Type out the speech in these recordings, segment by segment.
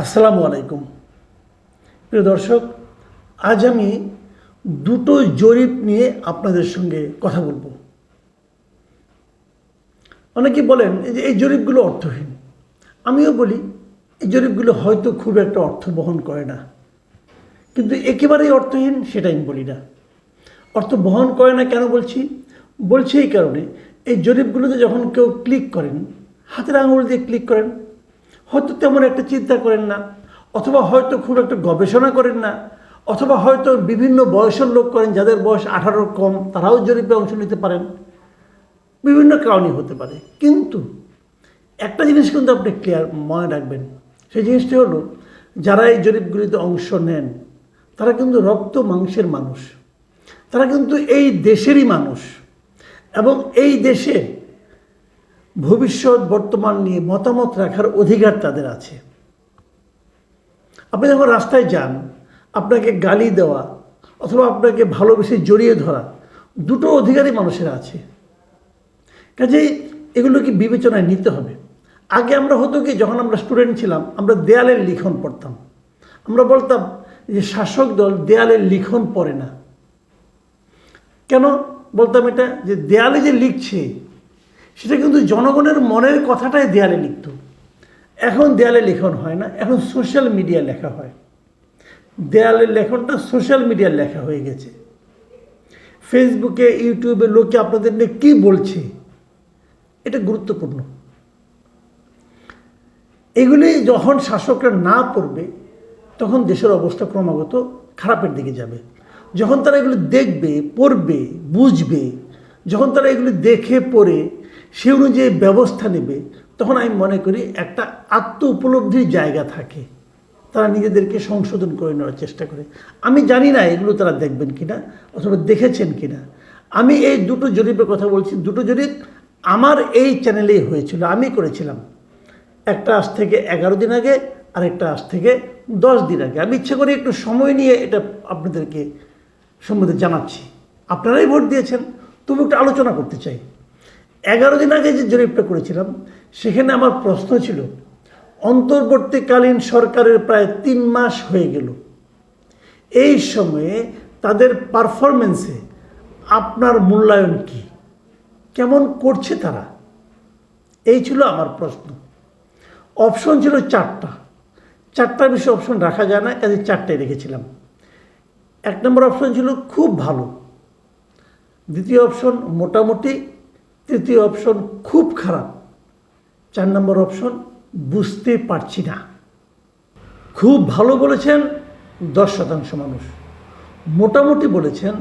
আসসালামু আলাইকুম। প্রিয় দর্শক, আজ আমি দুটো জরিপ নিয়ে আপনাদের সঙ্গে কথা বলব। অনেকে বলেন, এই যে এই জরিপগুলো অর্থহীন। আমিও বলি, এই জরিপগুলো হয়তো খুব একটা অর্থ বহন করে না। কিন্তু একেবারেই অর্থহীন সেটা আমি বলি না। অর্থ বহন করে না কেন বলছি? বলছি এই কারণে, এই জরিপগুলোতে যখন কেউ ক্লিক করেন, হাতের আঙুল দিয়ে ক্লিক করেন হয়তো তেমন একটা চিন্তা করেন না, অথবা হয়তো খুব একটা গবেষণা করেন না, অথবা হয়তো বিভিন্ন বয়সের লোক করেন যাদের বয়স আঠারোর কম, তারাও জরিপে অংশ নিতে পারেন। বিভিন্ন কারণই হতে পারে। কিন্তু একটা জিনিস কিন্তু আপনি ক্লিয়ার মনে রাখবেন, সেই জিনিসটি হলো, যারা এই জরিপগুলিতে অংশ নেন, তারা কিন্তু রক্ত মাংসের মানুষ। তারা কিন্তু এই দেশেরই মানুষ। এবং এই দেশে ভবিষ্যৎ বর্তমান নিয়ে মতামত রাখার অধিকার তাদের আছে। আপনি যখন রাস্তায় যান, আপনাকে গালি দেওয়া অথবা আপনাকে ভালোবেসে জড়িয়ে ধরা দুটো অধিকারই মানুষের আছে। কাজেই এগুলো কি বিবেচনায় নিতে হবে? আগে আমরা হতো কি, যখন আমরা স্টুডেন্ট ছিলাম, আমরা দেয়ালের লিখন পড়তাম। আমরা বলতাম যে শাসক দল দেয়ালের লিখন পড়ে না। কেন বলতাম এটা? যে দেয়ালে যে লিখছে সেটা কিন্তু জনগণের মনের কথাটাই দেয়ালে লিখত। এখন দেয়ালে লেখন হয় না, এখন সোশ্যাল মিডিয়া লেখা হয়। দেয়ালের লেখনটা সোশ্যাল মিডিয়ার লেখা হয়ে গেছে। ফেসবুকে ইউটিউবে লোকে আপনাদের নিয়ে কী বলছে, এটা গুরুত্বপূর্ণ। এগুলি যখন শাসকরা না পড়বে, তখন দেশের অবস্থা ক্রমাগত খারাপের দিকে যাবে। যখন তারা এগুলি দেখবে, পড়বে, বুঝবে, যখন তারা এগুলি দেখে, পড়ে সে অনুযায়ী ব্যবস্থা নেবে, তখন আমি মনে করি একটা আত্ম উপলব্ধির জায়গা থাকে। তারা নিজেদেরকে সংশোধন করে নেওয়ার চেষ্টা করে। আমি জানি না এগুলো তারা দেখবেন কিনা অথবা দেখেছেন কিনা। আমি এই দুটো জরিপের কথা বলছি। দুটো জরিপ আমার এই চ্যানেলেই হয়েছিল, আমি করেছিলাম। একটা আজ থেকে এগারো দিন আগে আর একটা আজ থেকে দশ দিন আগে। আমি ইচ্ছে করে একটু সময় নিয়ে এটা আপনাদেরকে সম্বন্ধে জানাচ্ছি। আপনারাই ভোট দিয়েছেন, তবু একটু আলোচনা করতে চাই। এগারো দিন আগে যে জরিপটা করেছিলাম, সেখানে আমার প্রশ্ন ছিল, অন্তর্বর্তীকালীন সরকারের প্রায় তিন মাস হয়ে গেল। এই সময়ে তাদের পারফরমেন্সে আপনার মূল্যায়ন কি? কেমন করছে তারা? এই ছিল আমার প্রশ্ন। অপশন ছিল চারটা। চারটা বেশি অপশন রাখা যায় না, কাজে চারটায় রেখেছিলাম। এক নম্বর অপশন ছিল খুব ভালো। দ্বিতীয় অপশন মোটামুটি তৃতীয় অপশন খুব খারাপ। চার নম্বর অপশন বুঝতে পারছি না। খুব ভালো বলেছেন দশ শতাংশ মানুষ। মোটামুটি বলেছেন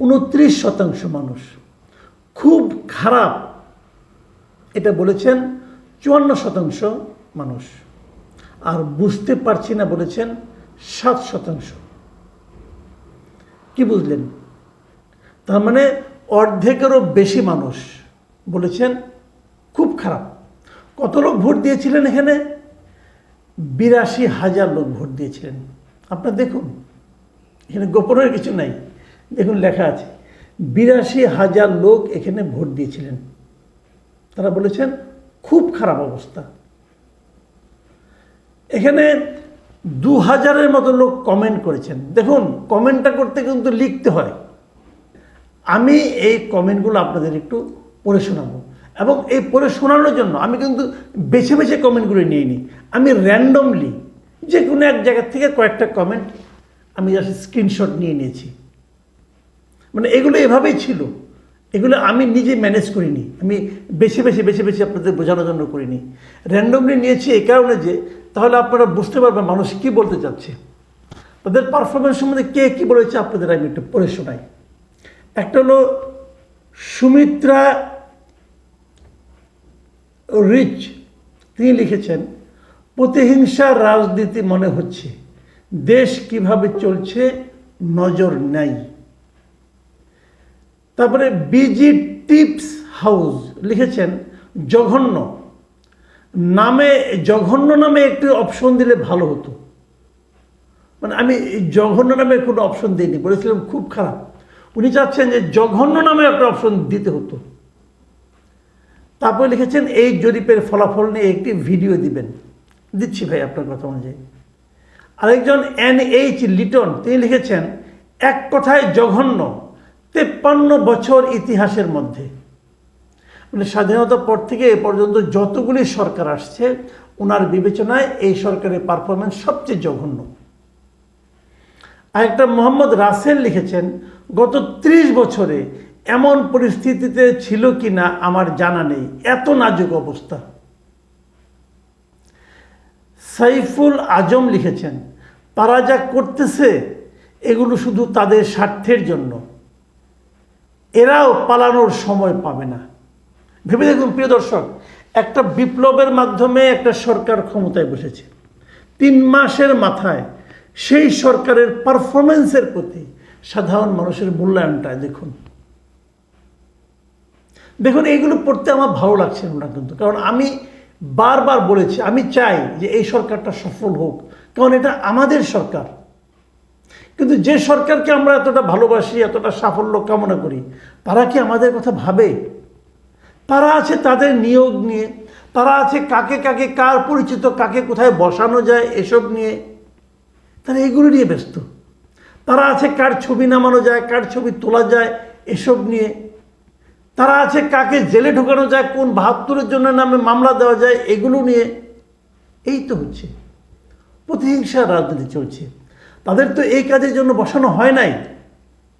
উনত্রিশ শতাংশ মানুষ। খুব খারাপ এটা বলেছেন চুয়ান্ন শতাংশ মানুষ। আর বুঝতে পারছি না বলেছেন সাত শতাংশ। কি বুঝলেন? তার মানে অর্ধেকেরও বেশি মানুষ বলেছেন, খুব খারাপ। কত লোক ভোট দিয়েছিলেন এখানে? বিরাশি হাজার লোক ভোট দিয়েছিলেন। আপনার দেখুন, এখানে গোপনের কিছু নাই। দেখুন, লেখা আছে, বিরাশি হাজার লোক এখানে ভোট দিয়েছিলেন। তারা বলেছেন, খুব খারাপ অবস্থা। এখানে দু হাজারের মতো লোক কমেন্ট করেছেন। দেখুন কমেন্টটা করতে কিন্তু লিখতে হয়। আমি এই কমেন্টগুলো আপনাদের একটু পড়ে শোনাবো। এবং এই পড়ে শোনানোর জন্য আমি কিন্তু বেছে বেছে কমেন্টগুলো নিয়ে নিই। আমি র্যান্ডমলি যে কোনো এক জায়গা থেকে কয়েকটা কমেন্ট আমি জাস্ট স্ক্রিনশট নিয়ে নিয়েছি। মানে এগুলো এভাবেই ছিল। এগুলো আমি নিজে ম্যানেজ করিনি। আমি বেছে বেছে বেছে বেছে আপনাদের বোঝানোর জন্য করিনি। র্যান্ডমলি নিয়েছি এই কারণে যে তাহলে আপনারা বুঝতে পারবেন মানুষ কী বলতে চাচ্ছে। তাদের পারফরমেন্স সম্বন্ধে কে কী বলেছে আপনাদের আমি একটু পড়ে শোনাই। একটা হলো সুমিত্রা রিচ তিনি লিখেছেন প্রতিহিংসার রাজনীতি মনে হচ্ছে। দেশ কীভাবে চলছে, নজর নেই। তারপরে বিজি টিপস হাউস লিখেছেন, জঘন্য। নামে জঘন্য নামে একটি অপশন দিলে ভালো হতো। মানে আমি জঘন্য নামে কোনো অপশন দিইনি, বলেছিলাম খুব খারাপ। উনি চাচ্ছেন যে জঘন্য নামে একটা অপশন দিতে হতো। তারপরে লিখেছেন, এই জরিপের ফলাফল নিয়ে একটি ভিডিও দিবেন। দিচ্ছি ভাই আপনার কথা অনুযায়ী। আরেকজন এন এইচ লিটন, তিনি লিখেছেন, এক কথায় জঘন্য তেপ্পান্ন বছর ইতিহাসের মধ্যে। মানে স্বাধীনতার পর থেকে এ পর্যন্ত যতগুলি সরকার আসছে ওনার বিবেচনায় এই সরকারের পারফরমেন্স সবচেয়ে জঘন্য। আরেকটা মোহাম্মদ রাসেল লিখেছেন, গত ত্রিশ বছরে এমন পরিস্থিতিতে ছিল কি না আমার জানা নেই। এত নাজুক অবস্থা। সাইফুল আজম লিখেছেন তারা যা করতেছে, এগুলো শুধু তাদের স্বার্থের জন্য। এরাও পালানোর সময় পাবে না। ভেবে দেখুন প্রিয় দর্শক, একটা বিপ্লবের মাধ্যমে একটা সরকার ক্ষমতায় বসেছে। তিন মাসের মাথায় সেই সরকারের পারফরমেন্সের প্রতি সাধারণ মানুষের মূল্যায়নটা, দেখুন। দেখুন এইগুলো পড়তে আমার ভালো লাগছে না কিন্তু। কারণ আমি বারবার বলেছি, আমি চাই যে এই সরকারটা সফল হোক। কারণ এটা আমাদের সরকার। কিন্তু যে সরকারকে আমরা এতটা ভালোবাসি, এতটা সাফল্য কামনা করি, তারা কি আমাদের কথা ভাবে? তারা আছে তাদের নিয়োগ নিয়ে। তারা আছে কাকে কাকে, কার পরিচিত, কাকে কোথায় বসানো যায়, এসব নিয়ে। তারা এগুলো নিয়ে ব্যস্ত। তারা আছে কার ছবি নামানো যায়, কার ছবি তোলা যায়, এসব নিয়ে। তারা আছে কাকে জেলে ঢোকানো যায়, কোন বাহাত্তরের জন্য নামে মামলা দেওয়া যায়, এগুলো নিয়ে। এই তো হচ্ছে। প্রতিহিংসার রাজনীতি চলছে। তাদের তো এই কাজের জন্য বসানো হয় নাই।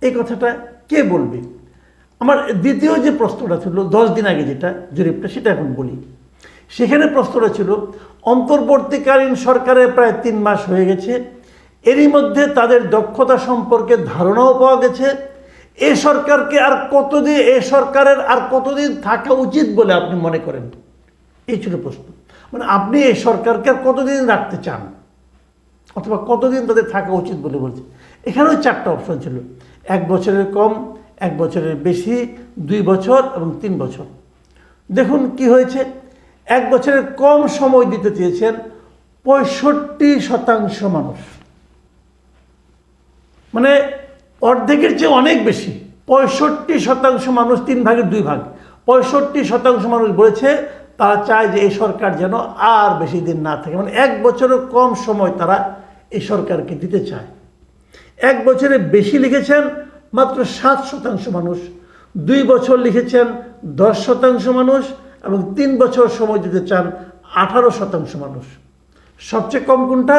এই কথাটা কে বলবে? আমার দ্বিতীয় যে প্রশ্নটা ছিল, দশ দিন আগে যেটা জরিপটা সেটা এখন বলি। সেখানে প্রশ্নটা ছিল, অন্তর্বর্তীকালীন সরকারের প্রায় তিন মাস হয়ে গেছে। এরই মধ্যে তাদের দক্ষতা সম্পর্কে ধারণাও পাওয়া গেছে। এ সরকারকে আর কতদিন, এ সরকারের আর কতদিন থাকা উচিত বলে আপনি মনে করেন? এই ছিল প্রশ্ন। মানে আপনি এই সরকারকে আর কতদিন রাখতে চান? অথবা কতদিন তাদের থাকা উচিত বলে বলছে এখানেও চারটা অপশন ছিল। এক বছরের কম, এক বছরের বেশি, দুই বছর এবং তিন বছর। দেখুন কি হয়েছে। এক বছরের কম সময় দিতে চেয়েছেন পঁয়ষট্টি শতাংশ মানুষ। মানে অর্ধেকের চেয়ে অনেক বেশি। পঁয়ষট্টি শতাংশ মানুষ তিন ভাগের দুই ভাগ। পঁয়ষট্টি শতাংশ মানুষ বলেছে তারা চায় যে এই সরকার যেন আর বেশি দিন না থাকে। মানে এক বছরের কম সময় তারা এই সরকারকে দিতে চায়। এক বছরে বেশি লিখেছেন মাত্র সাত শতাংশ মানুষ। দুই বছর লিখেছেন দশ শতাংশ মানুষ এবং তিন বছর সময় দিতে চান আঠারো শতাংশ মানুষ। সবচেয়ে কম কোনটা?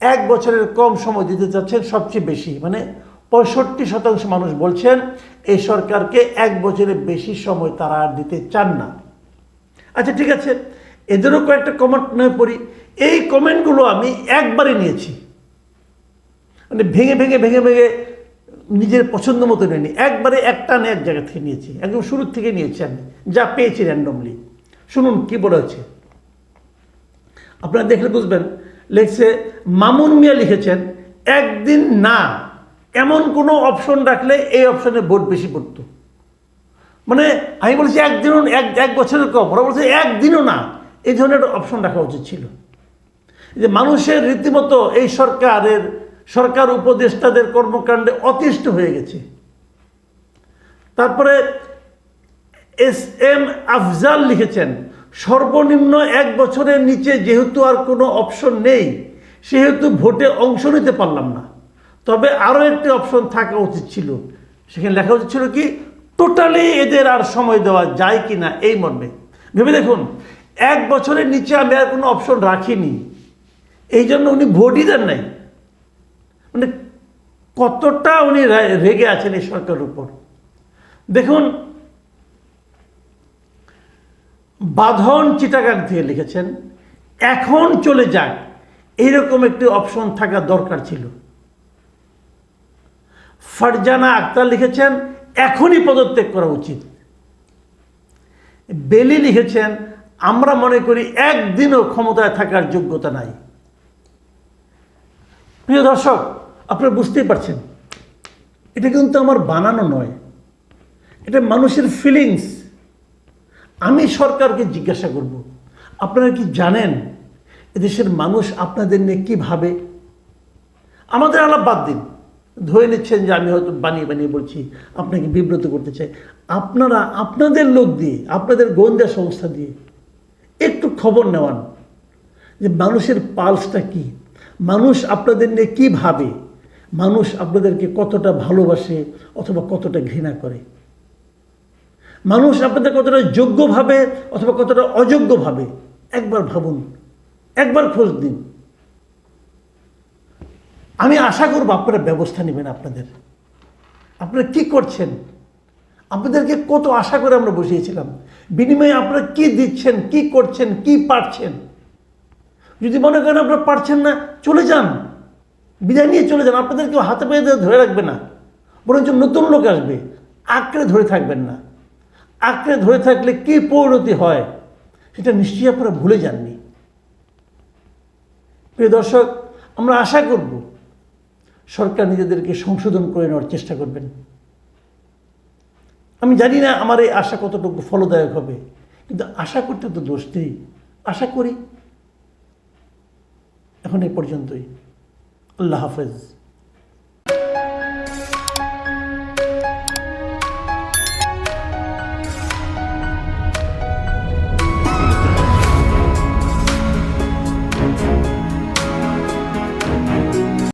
এক বছরের কম সময় দিতে চাচ্ছেন সবচেয়ে বেশি। মানে পঁয়ষট্টি শতাংশ মানুষ বলছেন, এই সরকারকে এক বছরের বেশি সময় তারা আর দিতে চান না। আচ্ছা ঠিক আছে। এদেরও কয়েকটা কমেন্ট নয় পড়ি। এই কমেন্টগুলো আমি একবারে নিয়েছি। মানে ভেঙে ভেঙে ভেঙে ভেঙে নিজের পছন্দ মতো নেয়নি। একবারে একটা না এক জায়গা থেকে নিয়েছি। একদম শুরুর থেকে নিয়েছি আমি। যা পেয়েছি র্যান্ডমলি শুনুন কি বলে হচ্ছে আপনারা দেখলে বুঝবেন লেখছে, মামুন মিয়া লিখেছেন, একদিন না, এমন কোনো অপশন রাখলে এই অপশনে ভোট বেশি পড়তো। মানে আমি বলছি, একদিনও, এক এক বছরের কম। ওরা বলছে, একদিনও না। এই ধরনের একটা অপশন রাখা উচিত ছিল। যে মানুষের রীতিমতো এই সরকারের, সরকার উপদেষ্টাদের কর্মকাণ্ডে অতিষ্ঠ হয়ে গেছে। তারপরে এস এম আফজাল লিখেছেন সর্বনিম্ন এক বছরের নিচে যেহেতু আর কোনো অপশন নেই, সেহেতু ভোটে অংশ নিতে পারলাম না। তবে আরও একটি অপশন থাকা উচিত ছিল। সেখানে লেখা উচিত ছিল কি টোটালি এদের আর সময় দেওয়া যায় কি না? এই মর্মে। ভেবে দেখুন, এক বছরের নিচে আমি আর কোনো অপশন রাখিনি। এই জন্য উনি ভোটই দেন নাই। মানে কতটা উনি রেগে আছেন এই সরকারের উপর। দেখুন বাঁধন চিটাগাং থেকে লিখেছেন, এখন চলে যাক। এইরকম একটি অপশন থাকা দরকার ছিল। ফারজানা আক্তার লিখেছেন, এখনই পদত্যাগ করা উচিত। বেলি লিখেছেন, আমরা মনে করি একদিনও ক্ষমতায় থাকার যোগ্যতা নাই। প্রিয় দর্শক, আপনারা বুঝতেই পারছেন, এটা কিন্তু আমার বানানো নয়। এটা মানুষের ফিলিংস আমি সরকারকে জিজ্ঞাসা করব, আপনারা কি জানেন এদেশের মানুষ আপনাদের নিয়ে কী ভাবে? আমাদের আলাপ বাদ দিন। ধরে নিচ্ছেন যে আমি হয়তো বানিয়ে বানিয়ে বলছি, আপনাকে বিব্রত করতে চাই। আপনারা, আপনাদের লোক দিয়ে, আপনাদের গোয়েন্দা সংস্থা দিয়ে একটু খবর নেওয়ান যে মানুষের পালসটা কি। মানুষ আপনাদের নিয়ে কী ভাবে? মানুষ আপনাদেরকে কতটা ভালোবাসে অথবা কতটা ঘৃণা করে? মানুষ আপনাদের কতটা যোগ্য ভাবে অথবা কতটা অযোগ্য ভাবে, একবার ভাবুন, একবার খোঁজ দিন আমি আশা করব আপনারা ব্যবস্থা নেবেন আপনাদের। আপনারা কি করছেন? আপনাদেরকে কত আশা করে আমরা বসিয়েছিলাম। বিনিময়ে আপনারা কি দিচ্ছেন, কি করছেন, কি পারছেন? যদি মনে করেন আপনারা পারছেন না, চলে যান। বিদায় নিয়ে চলে যান। আপনাদের কেউ হাতে পায়ে ধরে রাখবে না। বরঞ্চ নতুন লোক আসবে। আঁকড়ে ধরে থাকবেন না। আঁকড়ে ধরে থাকলে কি পরিণতি হয়? সেটা নিশ্চয়ই আপনারা ভুলে যাননি। প্রিয় দর্শক, আমরা আশা করব সরকার নিজেদেরকে সংশোধন করে নেওয়ার চেষ্টা করবেন। আমি জানি না আমার এই আশা কতটুকু ফলদায়ক হবে, কিন্তু আশা করতে তো দোষ নেই। আশা করি। এখন এই পর্যন্তই। আল্লাহ হাফেজ।